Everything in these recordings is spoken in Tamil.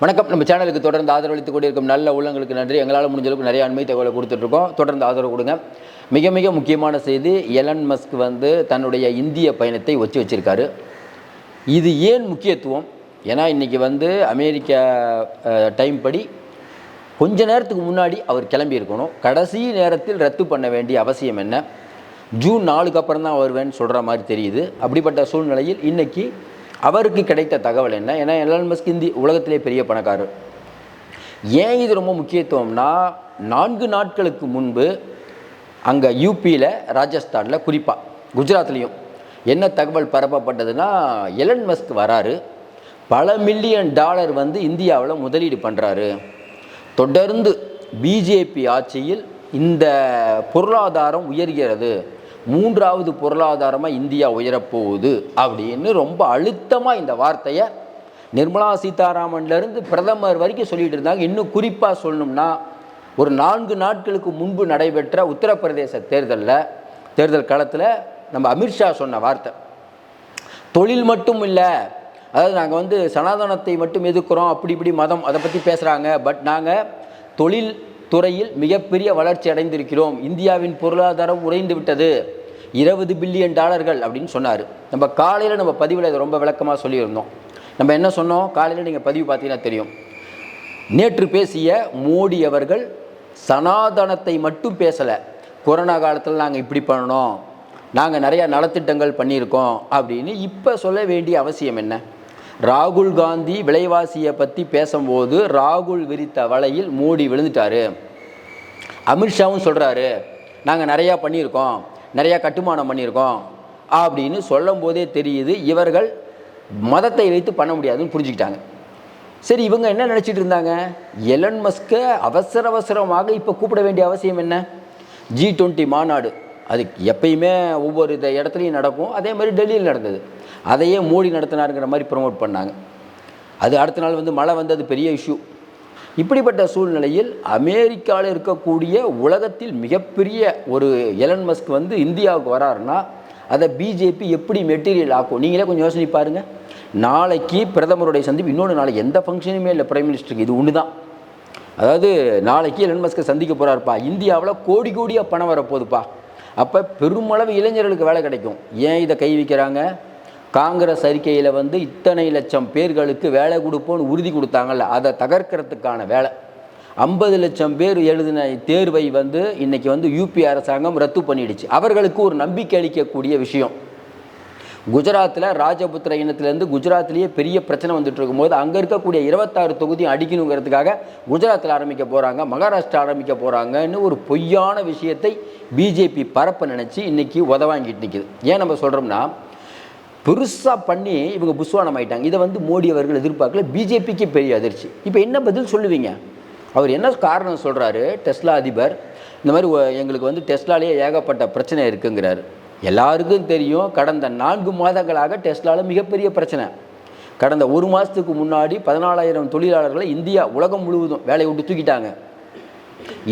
வணக்கம். நம்ம சேனலுக்கு தொடர்ந்து ஆதரவளித்து கொண்டிருக்கும் நல்ல உள்ளங்களுக்கு நன்றி. எங்களால் முடிஞ்ச அளவுக்கு நிறைய அண்மை தகவலை கொடுத்துட்ருக்கோம். தொடர்ந்து ஆதரவு கொடுங்க. மிக மிக முக்கியமான செய்தி எலன் மஸ்க் வந்து தன்னுடைய இந்திய பயணத்தை ஒத்தி வச்சிருக்காரு. இது ஏன் முக்கியத்துவம்? ஏன்னா இன்றைக்கி வந்து அமெரிக்கா டைம் படி கொஞ்ச நேரத்துக்கு முன்னாடி அவர் கிளம்பி இருக்கணும். கடைசி நேரத்தில் ரத்து பண்ண வேண்டிய அவசியம் என்ன? ஜூன் நாலுக்கு அப்புறம் தான் வருவேன்னு சொல்கிற மாதிரி தெரியுது. அப்படிப்பட்ட சூழ்நிலையில் இன்றைக்கி அவருக்கு கிடைத்த தகவல் என்ன? ஏன்னா எலான் மஸ்க் இந்தி உலகத்திலே பெரிய பணக்காரர். ஏன் இது ரொம்ப முக்கியத்துவம்னா நான்கு நாட்களுக்கு முன்பு அங்கே யூபியில் ராஜஸ்தானில் குறிப்பாக குஜராத்லேயும் என்ன தகவல் பரப்பப்பட்டதுன்னா எலன் மஸ்க் வராரு. பல மில்லியன் டாலர் வந்து இந்தியாவில் முதலீடு பண்ணுறாரு தொடர்ந்து பிஜேபி ஆட்சியில் இந்த பொருளாதாரம் உயர்கிறது. மூன்றாவது பொருளாதாரமாக இந்தியா உயரப்போகுது அப்படின்னு ரொம்ப அழுத்தமாக இந்த வார்த்தையை நிர்மலா சீதாராமன்லேருந்து பிரதமர் வரைக்கும் சொல்லிகிட்டு இருந்தாங்க. இன்னும் குறிப்பாக சொல்லணும்னா ஒரு நான்கு நாட்களுக்கு முன்பு நடைபெற்ற உத்தரப்பிரதேச தேர்தலில் தேர்தல் காலத்தில் நம்ம அமித்ஷா சொன்ன வார்த்தை. தொழில் மட்டும் இல்லை அதாவது நாங்கள் வந்து சனாதனத்தை மட்டும் எதுக்குறோம் அப்படி இப்படி மதம் அதை பற்றி பேசுகிறாங்க பட் நாங்கள் தொழில் துறையில் மிகப்பெரிய வளர்ச்சி அடைந்திருக்கிறோம். இந்தியாவின் பொருளாதாரம் உறைந்து விட்டது. இருபது பில்லியன் டாலர்கள் அப்படின்னு சொன்னார். நம்ம காலையில் நம்ம பதிவில் இதை ரொம்ப விளக்கமாக சொல்லியிருந்தோம். நம்ம என்ன சொன்னோம்? காலையில் நீங்கள் பதிவு பார்த்தீங்கன்னா தெரியும். நேற்று பேசிய மோடி அவர்கள் சனாதனத்தை மட்டும் பேசலை. கொரோனா காலத்தில் நாங்கள் இப்படி பண்ணணும். நாங்கள் நிறையா நலத்திட்டங்கள் பண்ணியிருக்கோம் அப்படின்னு இப்போ சொல்ல வேண்டிய அவசியம் என்ன? ராகுல் காந்தி விலைவாசியை பற்றி பேசும்போது ராகுல் விரித்த வலையில் மோடி விழுந்துட்டாரு. அமித்ஷாவும் சொல்கிறாரு நாங்கள் நிறையா பண்ணியிருக்கோம் நிறையா கட்டுமானம் பண்ணியிருக்கோம் அப்படின்னு சொல்லும் போதே தெரியுது இவர்கள் மதத்தை வைத்து பண்ண முடியாதுன்னு புரிஞ்சுக்கிட்டாங்க. சரி இவங்க என்ன நினச்சிட்டு இருந்தாங்க? எலன் மஸ்கை அவசர அவசரமாக இப்போ கூப்பிட வேண்டிய அவசியம் என்ன? ஜி டுவெண்ட்டி மாநாடு அது எப்பயுமே ஒவ்வொரு இத இடத்துலையும் நடக்கும் அதே மாதிரி டெல்லியில் நடந்தது. அதையே மோடி நடத்தினாருங்கிற மாதிரி ப்ரொமோட் பண்ணாங்க. அது அடுத்த நாள் வந்து மழை வந்தது பெரிய இஷ்யூ இப்படிப்பட்ட சூழ்நிலையில் அமெரிக்காவில் இருக்கக்கூடிய உலகத்தில் மிகப்பெரிய ஒரு எலன் மஸ்க் வந்து இந்தியாவுக்கு வராருன்னா அதை பிஜேபி எப்படி மெட்டீரியல் ஆக்கும்? நீங்களே கொஞ்சம் யோசனை பாருங்கள் நாளைக்கு பிரதமருடைய சந்திப்பு இன்னொன்று நாளைக்கு எந்த ஃபங்க்ஷனுமே இல்லை பிரைம் மினிஸ்டருக்கு இது ஒன்று தான். அதாவது நாளைக்கு எலன் மஸ்கை சந்திக்க போகிறாருப்பா இந்தியாவில் கோடி கோடியாக பணம் வரப்போகுதுப்பா. அப்போ பெருமளவு இளைஞர்களுக்கு வேலை கிடைக்கும். ஏன் இதை கை வைக்கிறாங்க? காங்கிரஸ் அறிக்கையில் வந்து இத்தனை லட்சம் பேர்களுக்கு வேலை கொடுப்போம்னு உறுதி கொடுத்தாங்கல்ல அதை தகர்க்கிறதுக்கான வேலை. ஐம்பது லட்சம் பேர் எழுதின தேர்வை வந்து இன்னைக்கு வந்து யூபி அரசாங்கம் ரத்து பண்ணிடுச்சு. அவர்களுக்கு ஒரு நம்பிக்கை அளிக்கக்கூடிய விஷயம். குஜராத்தில் ராஜபுத்திர இனத்திலேருந்து குஜராத்லேயே பெரிய பிரச்சனை வந்துட்டு இருக்கும்போது அங்கே இருக்கக்கூடிய இருபத்தாறு தொகுதியும் அடிக்கணுங்கிறதுக்காக குஜராத்தில் ஆரம்பிக்க போகிறாங்க மகாராஷ்டிரா ஆரம்பிக்க போகிறாங்கன்னு ஒரு பொய்யான விஷயத்தை பிஜேபி பரப்ப நினச்சி இன்றைக்கி உதவாங்கிட்டு நிற்கிது ஏன் நம்ம சொல்கிறோம்னா பெருசாக பண்ணி இவங்க புஸ்வானம் ஆயிட்டாங்க இதை வந்து மோடி அவர்கள் எதிர்பார்க்கல. பிஜேபிக்கு பெரிய அதிர்ச்சி. இப்போ என்ன பதில் சொல்லுவீங்க? அவர் என்ன காரணம் சொல்கிறாரு டெஸ்லா அதிபர். இந்த மாதிரி எங்களுக்கு வந்து டெஸ்லாலேயே ஏகப்பட்ட பிரச்சனை இருக்குங்கிறார். எல்லாருக்கும் தெரியும் கடந்த நான்கு மாதங்களாக டெஸ்லாவில் மிகப்பெரிய பிரச்சனை. கடந்த ஒரு மாதத்துக்கு முன்னாடி பதினாலாயிரம் தொழிலாளர்களை இந்தியா உலகம் முழுவதும் வேலையை விட்டு தூக்கிட்டாங்க.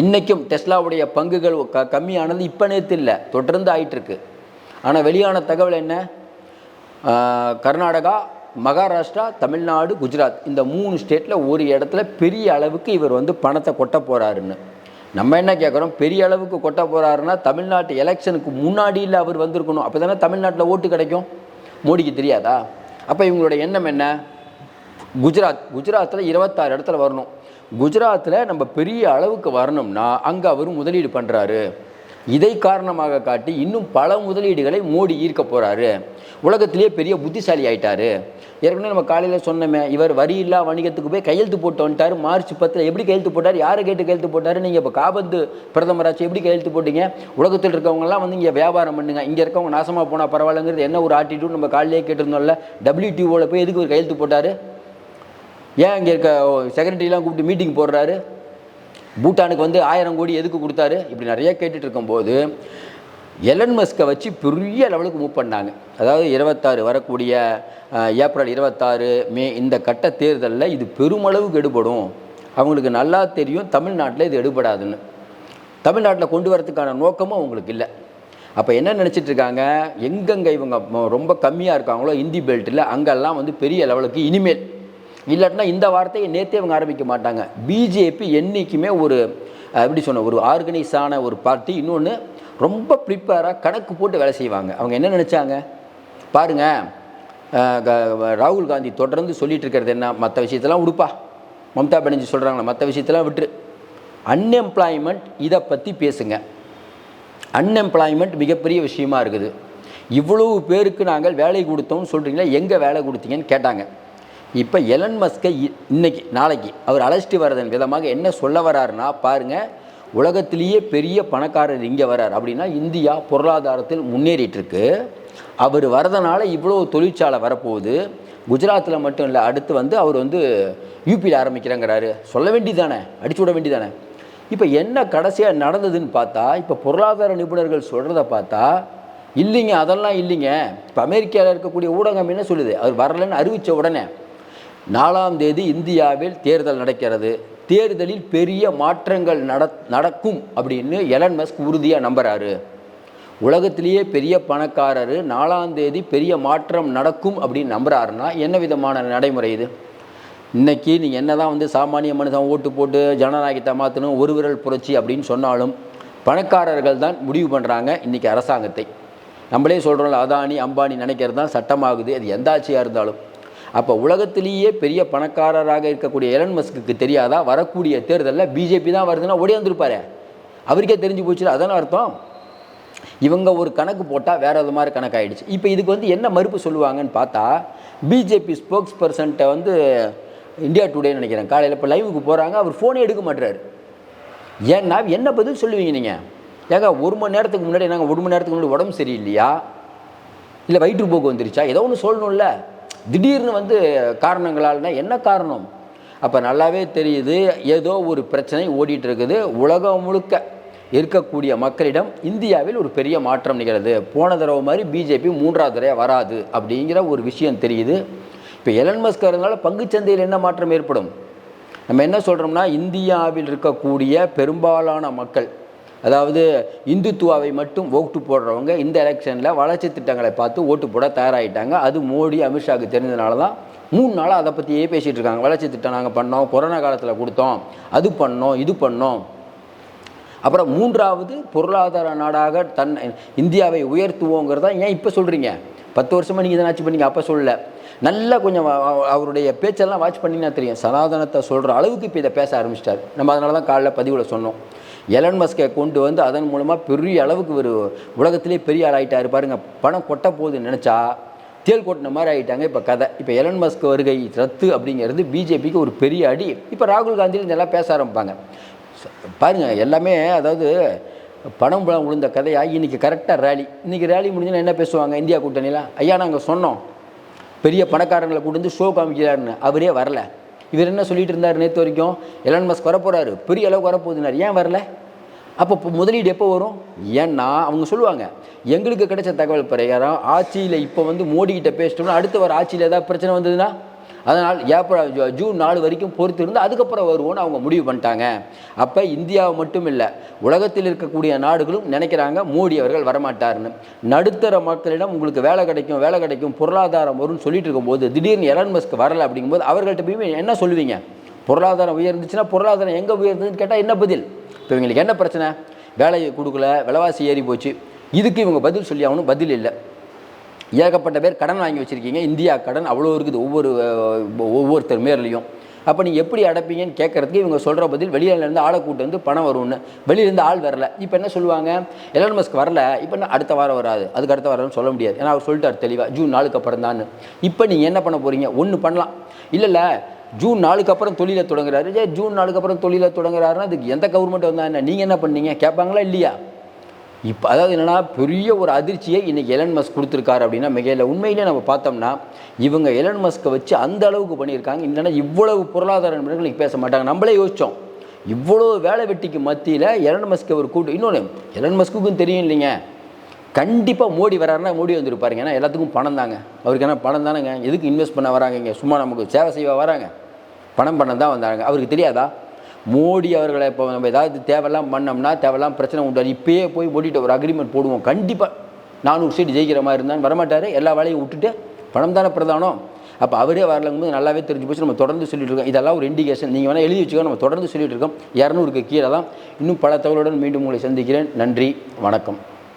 இன்றைக்கும் டெஸ்லாவுடைய பங்குகள் க கம்மியானது இப்போ நேற்று இல்லை. தொடர்ந்து ஆயிட்டுருக்கு. ஆனால் வெளியான தகவல் என்ன? கர்நாடகா மகாராஷ்டிரா தமிழ்நாடு குஜராத். இந்த மூணு ஸ்டேட்டில் ஒரு இடத்துல பெரிய அளவுக்கு இவர் வந்து பணத்தை கொட்ட போகிறாருன்னு நம்ம என்ன கேட்குறோம் பெரிய அளவுக்கு கொட்ட போகிறாருன்னா தமிழ்நாட்டு எலெக்ஷனுக்கு முன்னாடியில் அவர் வந்திருக்கணும். அப்போ தானே தமிழ்நாட்டில் ஓட்டு கிடைக்கும். மோடிக்கு தெரியாதா? அப்போ இவங்களோட எண்ணம் என்ன? குஜராத். குஜராத்தில் இருபத்தாறு இடத்துல வரணும். குஜராத்தில் நம்ம பெரிய அளவுக்கு வரணும்னா அங்கே அவர் முதலீடு பண்ணுறாரு இதை காரணமாக காட்டி இன்னும் பல முதலீடுகளை மோடி ஈர்க்க போகிறாரு உலகத்திலேயே பெரிய புத்திசாலி ஆயிட்டாரு. ஏற்கனவே நம்ம காலையில் சொன்னோமே இவர் வரி இல்லா வணிகத்துக்கு போய் கையெழுத்து போட்டு வந்துட்டார். மார்ச் பத்தில் எப்படி கையெழுத்து போட்டார்? யாரை கேட்டு கையெழுத்து போட்டார்? நீங்கள் இப்போ காபந்து பிரதமராச்சு எப்படி கையெழுத்து போட்டீங்க? உலகத்தில் இருக்கவங்கலாம் வந்து இங்கே வியாபாரம் பண்ணுங்க. இங்கே இருக்கவங்க நாசமாக போனால் பரவாயில்லைங்கிறது என்ன ஒரு ஆட்டிடியூட் நம்ம காலையிலே கேட்டிருந்தோம்ல? டபிள்யூடிஓவில் போய் எதுக்கு ஒரு கையெழுத்து போட்டார்? ஏன் இங்கே இருக்க செக்ரட்டரிலாம் கூப்பிட்டு மீட்டிங் போடுறாரு? பூட்டானுக்கு வந்து ஆயிரம் கோடி எதுக்கு கொடுத்தாரு? இப்படி நிறைய கேட்டுட்டு இருக்கும்போது எலன் மஸ்கை வச்சு பெரிய லெவலுக்கு மூவ் பண்ணாங்க. அதாவது இருபத்தாறு வரக்கூடிய ஏப்ரல் இருபத்தாறு மே இந்த கட்ட தேர்தலில் இது பெருமளவுக்கு எடுபடும் அவங்களுக்கு நல்லா தெரியும் தமிழ்நாட்டில் இது எடுபடாதுன்னு. தமிழ்நாட்டில் கொண்டு வரதுக்கான நோக்கமும் அவங்களுக்கு இல்லை. அப்போ என்ன நினச்சிட்டு இருக்காங்க? எங்கெங்கே இவங்க ரொம்ப கம்மியாக இருக்காங்களோ இந்தி பெல்ட்டில் அங்கெல்லாம் வந்து பெரிய லெவலுக்கு இனிமேல். இல்லாட்டினா இந்த வார்த்தையை நேற்றே இவங்க ஆரம்பிக்க மாட்டாங்க. பிஜேபி என்றைக்குமே ஒரு எப்படி சொன்ன ஒரு ஆர்கனைஸான ஒரு பார்ட்டி இன்னொன்று ரொம்ப ப்ரிப்பேராக கணக்கு போட்டு வேலை செய்வாங்க. அவங்க என்ன நினச்சாங்க? பாருங்கள் ராகுல் காந்தி தொடர்ந்து சொல்லிட்டு இருக்கிறது என்ன? மற்ற விஷயத்தெல்லாம் உடுப்பா. மம்தா பானர்ஜி சொல்கிறாங்களா மற்ற விஷயத்தெல்லாம் விட்டுரு. அன்எம்ப்ளாய்மெண்ட் இதை பற்றி பேசுங்க. அன்எம்ப்ளாய்மெண்ட் மிகப்பெரிய விஷயமா இருக்குது. இவ்வளவு பேருக்கு நாங்கள் வேலை கொடுத்தோம்னு சொல்கிறீங்களா எங்கே வேலை கொடுத்தீங்கன்னு கேட்டாங்க. இப்போ எலன் மஸ்கை இ- இன்னைக்கு நாளைக்கு அவர் அழைச்சிட்டு வர்றதன் விதமாக என்ன சொல்ல வராருன்னா பாருங்கள் உலகத்திலேயே பெரிய பணக்காரர் இங்கே வரார் அப்படின்னா இந்தியா பொருளாதாரத்தில் முன்னேறிட்டுருக்கு. அவர் வரதுனால இவ்வளோ தொழிற்சாலை வரப்போகுது. குஜராத்தில் மட்டும் இல்லை அடுத்து வந்து அவர் வந்து யூபியில் ஆரம்பிக்கிறேங்கிறாரு. சொல்ல வேண்டியதானே அடிச்சு விட வேண்டியதானே இப்போ என்ன கடைசியாக நடந்ததுன்னு பார்த்தா இப்போ பொருளாதார நிபுணர்கள் சொல்கிறத பார்த்தா இல்லைங்க அதெல்லாம் இல்லைங்க. இப்போ அமெரிக்காவில் இருக்கக்கூடிய ஊடகம் என்ன சொல்லுது? அவர் வரலன்னு அறிவித்த உடனே. நாலாம் தேதி இந்தியாவில் தேர்தல் நடக்கிறது. தேர்தலில் பெரிய மாற்றங்கள் நட நடக்கும் அப்படின்னு எலன் மஸ்க் உறுதியாக நம்புறாரு. உலகத்திலேயே பெரிய பணக்காரர் நாலாம் தேதி பெரிய மாற்றம் நடக்கும் அப்படின்னு நம்புறாருன்னா என்ன விதமான நடைமுறை இது? இன்றைக்கி நீங்கள் என்ன தான் வந்து சாமானிய மனுஷன் ஓட்டு போட்டு ஜனநாயகத்தை மாற்றணும் ஒரு விரல் புரட்சி அப்படின்னு சொன்னாலும் பணக்காரர்கள் தான் முடிவு பண்ணுறாங்க இன்றைக்கி அரசாங்கத்தை. நம்மளே சொல்கிறோம்ல அதானி அம்பானி நினைக்கிறது தான் சட்டமாகுது. அது எந்த ஆட்சியாக இருந்தாலும். அப்போ உலகத்திலேயே பெரிய பணக்காரராக இருக்கக்கூடிய எலன் மஸ்க்கு தெரியாதா? வரக்கூடிய தேர்தலில் பிஜேபி தான் வருதுன்னா ஓடியாந்துருப்பாரு அவருக்கே தெரிஞ்சு போச்சு அதான அர்த்தம்? இவங்க ஒரு கணக்கு போட்டால் வேறு அது மாதிரி கணக்காயிடுச்சு. இப்போ இதுக்கு வந்து என்ன மறுப்பு சொல்லுவாங்கன்னு பார்த்தா பிஜேபி ஸ்போக்ஸ் பர்சன்ட்டை வந்து இந்தியா டுடே நினைக்கிறேன் காலையில் இப்போ லைவுக்கு போகிறாங்க அவர் ஃபோனே எடுக்க மாட்டுறாரு ஏன்னா என்ன பதில் சொல்லுவீங்க நீங்கள் ஏங்க ஒரு மணி நேரத்துக்கு முன்னாடி நாங்கள் ஒரு மணி நேரத்துக்கு முன்னாடி உடம்பு சரியில்லையா? இல்லை வயிற்றுப்போக்கு வந்துருச்சா? ஏதோ ஒன்று சொல்லணும்ல. திடீர்னு வந்து காரணங்களால்னா என்ன காரணம்? அப்போ நல்லாவே தெரியுது ஏதோ ஒரு பிரச்சனை ஓடிட்டு இருக்குது உலகம் முழுக்க இருக்கக்கூடிய மக்களிடம் இந்தியாவில் ஒரு பெரிய மாற்றம் நிகழுது. போன தடவை மாதிரி பிஜேபி மூன்றாவது தடவை வராது அப்படிங்கிற ஒரு விஷயம் தெரியுது. இப்போ எலன் மஸ்க் இருந்தாலும் பங்குச்சந்தையில் என்ன மாற்றம் ஏற்படும்? நம்ம என்ன சொல்கிறோம்னா இந்தியாவில் இருக்கக்கூடிய பெரும்பாலான மக்கள் அதாவது இந்துத்துவாவை மட்டும் ஓட்டு போடுறவங்க இந்த எலெக்ஷனில் வளர்ச்சி திட்டங்களை பார்த்து ஓட்டு போட தயாராகிட்டாங்க அது மோடி அமித்ஷாவுக்கு தெரிஞ்சதுனால தான் மூணு நாளாக அதை பற்றியே பேசிகிட்டு இருக்காங்க. வளர்ச்சி திட்டம் நாங்கள் பண்ணோம் கொரோனா காலத்தில் கொடுத்தோம் அது பண்ணோம் இது பண்ணோம். அப்புறம் மூன்றாவது பொருளாதார நாடாக தன் இந்தியாவை உயர்த்துவோங்கிறதா ஏன் இப்போ சொல்கிறீங்க பத்து வருஷமாக நீங்கள் இதை ஆட்சி பண்ணீங்க அப்போ சொல்லல. நல்லா கொஞ்சம் அவருடைய பேச்செல்லாம் வாட்ச் பண்ணிங்கன்னா தெரியும். சனாதனத்தை சொல்கிற அளவுக்கு இப்போ இதை பேச ஆரம்பிச்சிட்டார். நம்ம அதனால தான் காலைல பதிவில் சொன்னோம். எலன் மஸ்கை கொண்டு வந்து அதன் மூலமாக பெரிய அளவுக்கு ஒரு உலகத்திலே பெரிய ஆளாயிட்டார் பாருங்கள் பணம் கொட்ட போகுதுன்னு நினச்சா தேல் கொட்டின மாதிரி ஆகிட்டாங்க இப்போ கதை. இப்போ எலன் மஸ்க் வருகை ரத்து அப்படிங்கிறது பிஜேபிக்கு ஒரு பெரிய அடி. இப்போ ராகுல் காந்தியில் இதெல்லாம் பேச ஆரம்பிப்பாங்க. பாருங்கள் எல்லாமே அதாவது பணம் பலம் விழுந்த கதையாக இன்னைக்கு கரெக்டாக ரேலி இன்றைக்கி ரேலி முடிஞ்சுன்னா என்ன பேசுவாங்க இந்தியா கூட்டணியில்? ஐயா நாங்கள் சொன்னோம். பெரிய பணக்காரங்களை கொண்டு வந்து ஷோ காமிக்கிறாருன்னு அவரே வரல. இவர் என்ன சொல்லிட்டு இருந்தார் நேற்று வரைக்கும்? எலன் மஸ்க் வரப்போகிறாரு பெரிய அளவுக்கு வரப்போகுதுனார் ஏன் வரல? அப்போ இப்போ முதலீடு எப்போ வரும்? ஏன்னா அவங்க சொல்லுவாங்க எங்களுக்கு கிடைச்ச தகவல் பிரகாரம் ஆட்சியில் இப்போ வந்து மோடிக்கிட்ட பேசிட்டோம்னா அடுத்து வர ஆட்சியில் ஏதாவது பிரச்சனை வந்ததுன்னா அதனால் ஏப்ரல் ஜூ- ஜூன் நாலு வரைக்கும் பொறுத்து இருந்து அதுக்கப்புறம் வருவோன்னு அவங்க முடிவு பண்ணிட்டாங்க. அப்போ இந்தியாவை மட்டும் இல்லை உலகத்தில் இருக்கக்கூடிய நாடுகளும் நினைக்கிறாங்க மோடி அவர்கள் வரமாட்டார்னு நடுத்தர மக்களிடம் உங்களுக்கு வேலை கிடைக்கும் வேலை கிடைக்கும் பொருளாதாரம் வரும்னு சொல்லிட்டு இருக்கும்போது திடீர்னு எலன் மஸ்க் வரல அப்படிங்கும்போது அவர்கள்ட்ட போய் என்ன சொல்லுவீங்க? பொருளாதாரம் உயர்ந்துச்சுன்னா பொருளாதாரம் எங்கே உயர்ந்ததுன்னு கேட்டால் என்ன பதில்? இப்போ இவங்களுக்கு என்ன பிரச்சனை? வேலையை கொடுக்கல விலைவாசி ஏறி போச்சு. இதுக்கு இவங்க பதில் சொல்லி ஆகணும் பதில் இல்லை. ஏகப்பட்ட பேர் கடன் வாங்கி வச்சுருக்கீங்க. இந்தியா கடன் அவ்வளோ இருக்குது. ஒவ்வொரு ஒவ்வொருத்தர் மேர்லேயும். அப்போ நீங்கள் எப்படி அடைப்பீங்கன்னு கேட்கறதுக்கு இவங்க சொல்கிற பதில் வெளியிலேருந்து ஆளை கூட்டு வந்து பணம் வரும்னு. வெளியிலேருந்து ஆள் வரல. இப்போ என்ன சொல்லுவாங்க? எலன் மஸ்க் வரல. இப்போ என்ன அடுத்த வாரம் வராது. அதுக்கு அடுத்த வாரம்னு சொல்ல முடியாது. ஏன்னா அவர் சொல்லிட்டார் தெளிவாக ஜூன் நாளுக்கு அப்புறம் தான் இப்போ நீங்கள் என்ன பண்ண போகிறீங்க ஒன்று பண்ணலாம். இல்லை இல்லை. ஜூன் நாளுக்கு அப்புறம் தொழிலை தொடங்குறாரு. ஏ ஜூன் நாளுக்கு அப்புறம் தொழிலை தொடங்குறாருன்னா அதுக்கு எந்த கவர்மெண்ட் வந்தா என்ன? நீங்கள் என்ன பண்ணீங்க? கேட்பாங்களா இல்லையா? இப்போ அதாவது என்னன்னா பெரிய ஒரு அதிர்ச்சியை இன்றைக்கி எலன் மஸ்க் கொடுத்துருக்காரு அப்படின்னா மிகையில் உண்மையிலே நம்ம பார்த்தோம்னா இவங்க எலன் மஸ்க்கை வச்சு அந்த அளவுக்கு பண்ணியிருக்காங்க. இல்லைன்னா இவ்வளவு பொருளாதார நிபுணர்கள் பேச மாட்டாங்க. நம்மளே யோசிச்சோம். இவ்வளோ வேலை வெட்டிக்கு மத்தியில் எலன் மஸ்க் ஒரு கூட்டு இன்னொன்று எலன் மஸ்க்குக்கும் தெரியும் இல்லைங்க. கண்டிப்பாக மோடி வராருன்னா மோடி வந்திருப்பாருங்க. ஏன்னா எல்லாத்துக்கும் பணம் தாங்க. அவருக்கு என்ன பணம் தானேங்க? எதுக்கு இன்வெஸ்ட் பண்ண வராங்க இங்கே சும்மா நமக்கு சேவை செய்வா வராங்க. பணம் பண்ண தான் வந்தாங்க. அவருக்கு தெரியாதா? மோடி அவர்களை இப்போ நம்ம ஏதாவது தேவையெல்லாம் பண்ணோம்னா தேவையெல்லாம் பிரச்சனை உண்டாரு இப்பயே போய் ஓடிட்டு ஒரு அக்ரிமெண்ட் போடுவோம். கண்டிப்பாக நானூறு சீட் ஜெயிக்கிற மாதிரி இருந்தால் வரமாட்டார். எல்லா வேலையும் விட்டுட்டு பணம் தானே பிரதானம். அப்போ அவரே வரலங்கும்போது நல்லாவே தெரிஞ்சு போச்சு. நம்ம தொடர்ந்து சொல்லிட்டு இருக்கோம். இதெல்லாம் ஒரு இண்டிகேஷன் நீங்கள் வேணால் எழுதி வச்சுக்கோ நம்ம தொடர்ந்து சொல்லிட்டு இருக்கோம். இரநூறுக்கு கீழே தான். இன்னும் பல தகவலுடன் மீண்டும் உங்களை சந்திக்கிறேன். நன்றி. வணக்கம்.